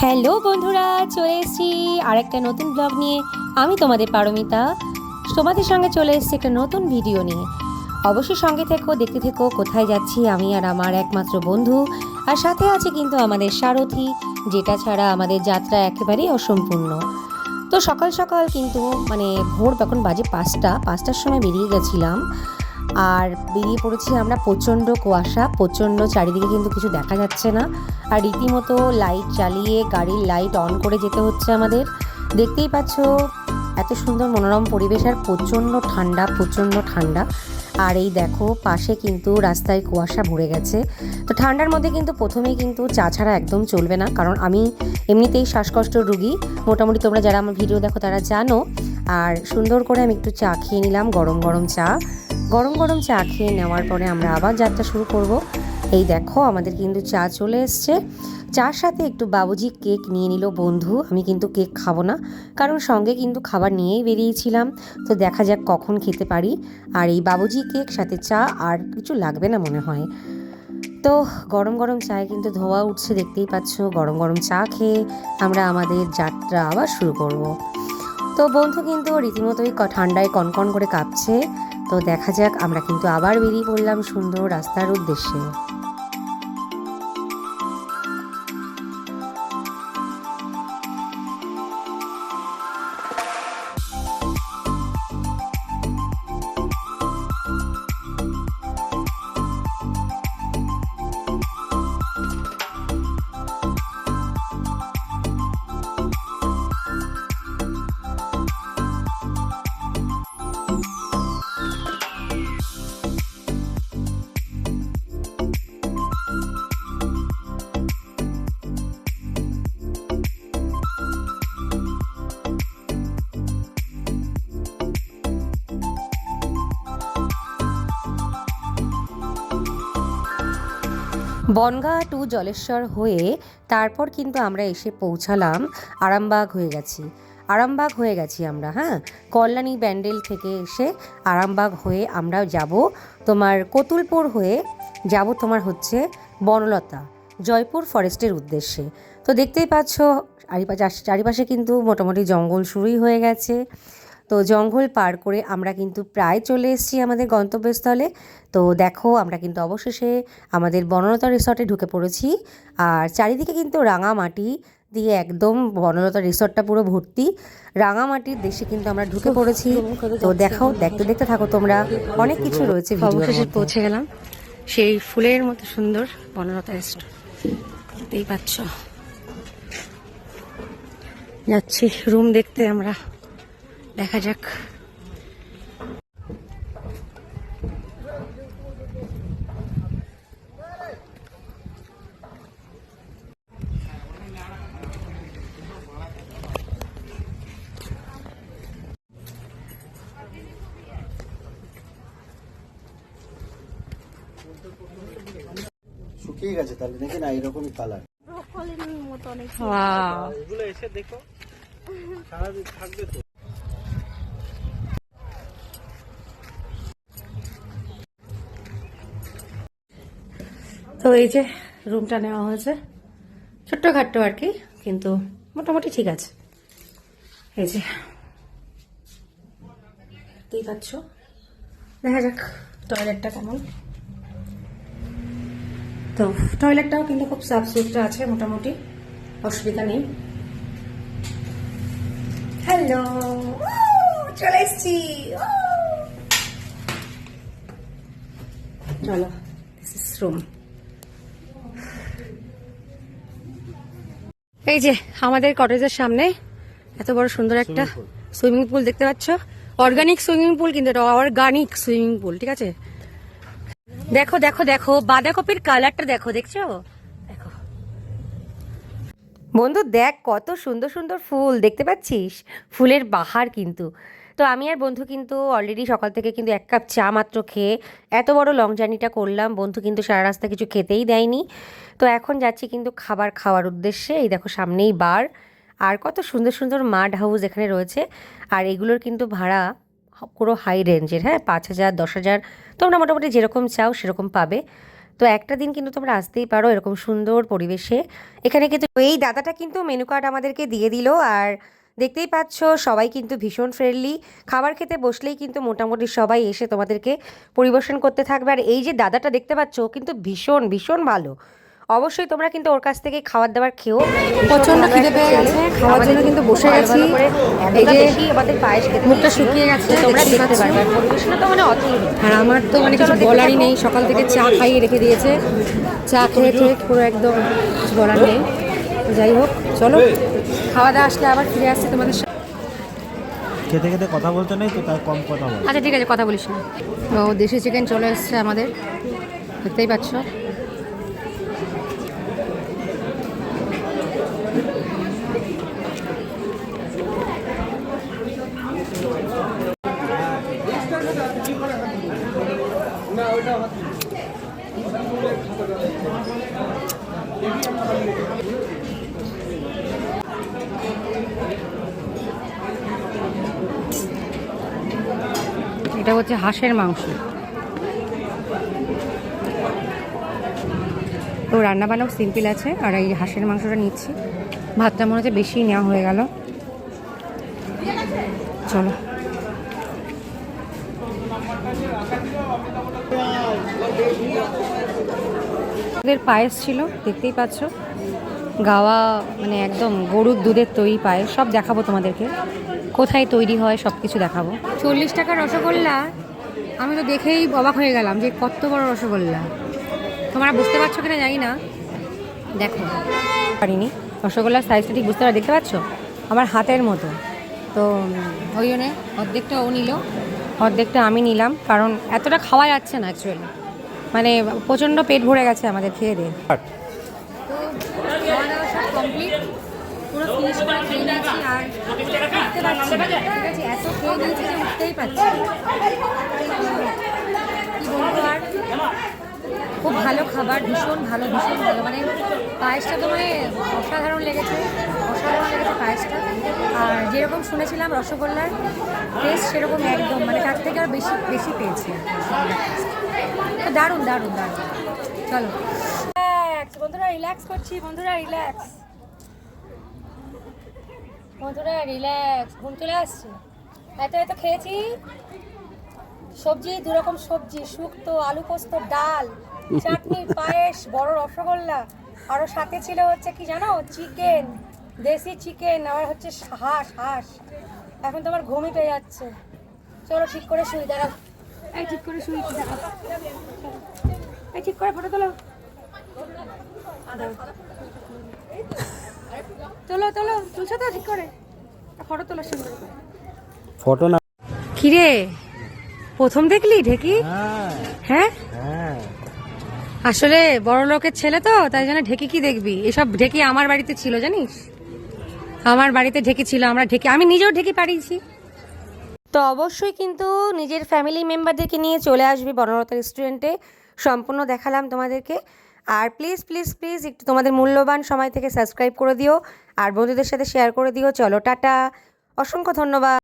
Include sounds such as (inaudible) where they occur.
Hello বন্ধুরা, চলে এসেছি আরেকটা নতুন ব্লগ নিয়ে। আমি তোমাদের পারমিতা। তোমাদের সঙ্গে চলে এসেছি একটা নতুন ভিডিও নিয়ে। অবশ্যই সঙ্গে থেকো, দেখতে থেকো, কোথায় যাচ্ছি আমি আর আমার একমাত্র বন্ধু। আর সাথে আছে কিন্তু আমাদের সারথি, যেটা ছাড়া আমাদের যাত্রা একেবারেই অসম্পূর্ণ। তো সকাল সকাল কিন্তু মানে ভোর তখন বাজে পাঁচটা, পাঁচটার সময় বেরিয়ে গেছিলাম। আর বেরিয়ে পড়েছি আমরা প্রচণ্ড কুয়াশা, প্রচণ্ড চারিদিকে কিন্তু কিছু দেখা যাচ্ছে না। আর রীতিমতো লাইট জ্বালিয়ে গাড়ির লাইট অন করে যেতে হচ্ছে আমাদের। দেখতেই পাচ্ছ, এত সুন্দর মনোরম পরিবেশ আর প্রচণ্ড ঠান্ডা প্রচণ্ড ঠান্ডা। আর এই দেখো, পাশে কিন্তু রাস্তায় কুয়াশা ভরে গেছে। তো ঠান্ডার মধ্যে কিন্তু প্রথমেই কিন্তু চা ছাড়া একদম চলবে না। কারণ আমি এমনিতেই শ্বাসকষ্ট রুগী। মোটামুটি তোমরা যারা আমার ভিডিও দেখো তারা জানো। আর সুন্দর করে আমি একটু চা খেয়ে নিলাম, গরম গরম চা। গরম গরম চা খেয়ে নেওয়ার পরে আমরা আবার যাত্রা শুরু করব। এই দেখো, আমাদের কিন্তু চা চলে এসছে। চার সাথে একটু বাবুজি কেক নিয়ে নিল বন্ধু। আমি কিন্তু কেক খাব না, কারণ সঙ্গে কিন্তু খাবার নিয়েই বেরিয়েছিলাম। তো দেখা যাক কখন খেতে পারি। আর এই বাবুজি কেক, সাথে চা আর কিছু লাগবে না মনে হয়। তো গরম গরম চায়ে কিন্তু ধোয়া উঠছে, দেখতেই পাচ্ছ। গরম গরম চা খেয়ে আমরা আমাদের যাত্রা আবার শুরু করব। তো বন্ধু কিন্তু রীতিমতোই ঠান্ডায় কনকন করে কাঁপছে। তো দেখা যাক আমরা কিন্তু আবার বেরিয়ে পড়লাম সুন্দর রাস্তার উদ্দেশ্যে। বনগাঁ টু জলেশ্বর হয়ে তারপর কিন্তু আমরা এসে পৌঁছালাম আরামবাগ হয়ে গেছি। আরামবাগ হয়ে গেছি আমরা হ্যাঁ? কল্যাণী ব্যান্ডেল থেকে এসে আরামবাগ হয়ে আমরা যাব তোমার কতুলপুর হয়ে যাব তোমার হচ্ছে বনলতা, জয়পুর ফরেস্টের উদ্দেশ্যে। তো দেখতেই পাচ্ছ চারিপাশে কিন্তু মোটামুটি জঙ্গল শুরুই হয়ে গেছে। তো জঙ্গল পার করে আমরা কিন্তু প্রায় চলে এসেছি আমাদের গন্তব্যস্থলে। তো দেখো আমরা কিন্তু অবশেষে আমাদের বনলতা রিসর্টে ঢুকে পড়েছি। আর চারিদিকে কিন্তু রাঙামাটি দিয়ে একদম বনলতা রিসর্টটা পুরো ভর্তি। রাঙামাটির দেশে কিন্তু আমরা ঢুকে পড়েছি। তো দেখো দেখতে দেখতে থাকো তোমরা অনেক কিছু রয়েছে অবশেষে পৌঁছে গেলাম। সেই ফুলের মতো সুন্দর বনলতা রেস্ট দেখতেই পাচ্ছ। যাচ্ছি রুম দেখতে আমরা। দেখা যাক। শুকিয়ে গেছে তাহলে দেখি না? এরকমই কালার Wow. এগুলো এসে দেখো। সারাদিন থাকবে তো। তো এই যে রুমটা নেওয়া হয়েছে ছোট্ট খাট্ট আর কি, কিন্তু মোটামুটি ঠিক আছে। এই যে, দেখতেই পাচ্ছ? দেখা যাক টয়লেটটা কেমন। তো টয়লেটটাও কিন্তু খুব সাফ সুতরা আছে, মোটামুটি, অসুবিধা নেই। হ্যালো চলে এসছি! চলো দিস ইস রুম এই যে আমাদের কটেজের সামনে এত বড় সুন্দর একটা সুইমিং পুল দেখতে পাচ্ছ। অর্গানিক সুইমিং পুল কিন্তু এটা অর্গানিক সুইমিং পুল ঠিক আছে? দেখো দেখো দেখো বাঁধাকপির কালারটা দেখো দেখছ? দেখো। বন্ধু দেখ কত সুন্দর সুন্দর ফুল দেখতে পাচ্ছিস? ফুলের বাহার কিন্তু। তো আমি আর বন্ধু কিন্তু অলরেডি সকাল থেকে কিন্তু এক কাপ চা মাত্র খেয়ে এত বড় লং জার্নিটা করলাম। বন্ধু কিন্তু সারা রাস্তা কিছু খেতেই দেয়নি। তো এখন যাচ্ছি কিন্তু খাবার খাওয়ার উদ্দেশ্যে। এই দেখো সামনেই বার আর কত সুন্দর সুন্দর মাড হাউস এখানে রয়েছে। আর এগুলোর কিন্তু ভাড়া পুরো হাই রেঞ্জের হ্যাঁ পাঁচ হাজার, দশ হাজার, তোমরা মোটামুটি যেরকম চাও সেরকম পাবে। তো একটা দিন কিন্তু তোমরা আসতেই পারো এরকম সুন্দর পরিবেশে। এখানে কিন্তু এই দাদাটা কিন্তু মেনু কার্ড আমাদেরকে দিয়ে দিল। আর দেখতেই পাচ্ছ সবাই কিন্তু ভীষণ ফ্রেন্ডলি খাবার খেতে বসলেই কিন্তু মোটামুটি সবাই এসে তোমাদেরকে পরিবেশন করতে থাকবে। আর এই যে দাদাটা দেখতে পাচ্ছ কিন্তু ভীষণ ভীষণ ভালো। অবশ্যই তোমরা কিন্তু ওর কাছ থেকে খাবার দাবার খেও প্রচণ্ড খিদে পেয়ে গেছে, খাওয়ার জন্য কিন্তু বসে গেছি। এই যে আমাদের পায়েস খেতে মুখটা শুকিয়ে গেছে, তোমরা দেখতে পারবে। পরিবেশনা তো মানে অতুল। আর আমার তো মানে কিছু বলারই নেই সকাল থেকে চা খাইয়ে রেখে দিয়েছে। চা খেয়ে খেয়ে পুরো একদম কিছু বলার নেই। যাই হোক চলো। খাওয়া দাওয়া আসলে আবার ফিরে আসছি তোমাদের সাথে খেতে খেতে কথা বলতে নেই তো তাই কম কথা বল আচ্ছা ঠিক আছে কথা বলিস না। তো দেশি চিকেন চলে এসছে আমাদের। দেখতেই পাচ্ছ। এটা হচ্ছে হাঁসের মাংস। তো রান্না বান্নাও সিম্পল আছে, আর এই হাঁসের মাংসটা নিচ্ছি। ভাতটা মনে হচ্ছে বেশি নেওয়া হয়ে গেল। চলো। ওদের পায়েস ছিল, দেখতেই পাচ্ছ। গাওয়া মানে একদম গরুর দুধের তৈরি পায়েস, সব দেখাবো তোমাদেরকে। কোথায় তৈরি হয় সব কিছু দেখাবো। চল্লিশ টাকার রসগোল্লা আমি তো দেখেই অবাক হয়ে গেলাম যে কত বড় রসগোল্লা। তোমরা বুঝতে পারছ কিনা জানি না। দেখো। পারিনি। রসগোল্লার সাইজটা ঠিক বুঝতে পারি দেখতে পাচ্ছ? আমার হাতের মতো। তো ওই জন্যে অর্ধেকটা ও নিল। অর্ধেকটা আমি নিলাম কারণ এতটা খাওয়া যাচ্ছে না অ্যাকচুয়ালি মানে প্রচণ্ড পেট ভরে গেছে আমাদের খেয়ে দিয়ে। তো কমপ্লিট পুরো ফিনিশ করে খেয়ে নিয়েছি আর উঠতে পারছি এত খেয়ে নিয়েছি যে উঠতেই পারছি। কি বলব আর? খুব ভালো খাবার, ভীষণ ভালো ভীষণ ভালো। মানে পায়েসটা তো মানে অসাধারণ লেগেছে অসাধারণ লেগেছে পায়েসটা। আর যেরকম শুনেছিলাম রসগোল্লার টেস্ট সেরকম একদম। মানে তার থেকে আর বেশি বেশি পেয়েছি দারুণ দারুণ দারুণ। চলো। বন্ধুরা রিল্যাক্স করছি, বন্ধুরা রিল্যাক্স বন্ধুরা রিল্যাক্স ঘুম চলে আসছে। এত এত খেয়েছি। সবজি দু রকম সবজি শুক্তো আলু পোস্ত ডাল চাটনি (laughs) পায়েস বড় রসগোল্লা। আরও সাথে ছিল হচ্ছে কি জানো? চিকেন দেশি চিকেন আবার হচ্ছে হাঁস হাঁস। এখন তো আমার ঘুমই পেয়ে যাচ্ছে। চলো ঠিক করে শুই দাঁড়াও। এই ঠিক করে শুই দাঁড়াও। এই ঠিক করে ফটো তোলো। তোলো তোলো তুলছো তো ঠিক করে। ফটো তোলো সুন্দর করে ফটো না কিরে? প্রথম দেখলি ঢেকি? হ্যাঁ? আসলে বড় লোকের ছেলে তো তাই জন্য ঢেকি কি দেখবি? এসব ঢেকি আমার বাড়িতে ছিল জানিস? আমার বাড়িতে ঢেকি ছিল আমরা ঢেকি আমি নিজেও ঢেকি পাড়িয়েছি। তো অবশ্যই কিন্তু নিজের ফ্যামিলি মেম্বারদেরকে নিয়ে চলে আসবি বনলতা রেস্টুরেন্টে সম্পূর্ণ দেখালাম তোমাদেরকে। আর প্লিজ প্লিজ প্লিজ একটু তোমাদের মূল্যবান সময় থেকে সাবস্ক্রাইব করে দিও। আর বন্ধুদের সাথে শেয়ার করে দিও। চলো, টাটা। অসংখ্য ধন্যবাদ।